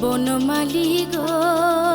বনমালী গো।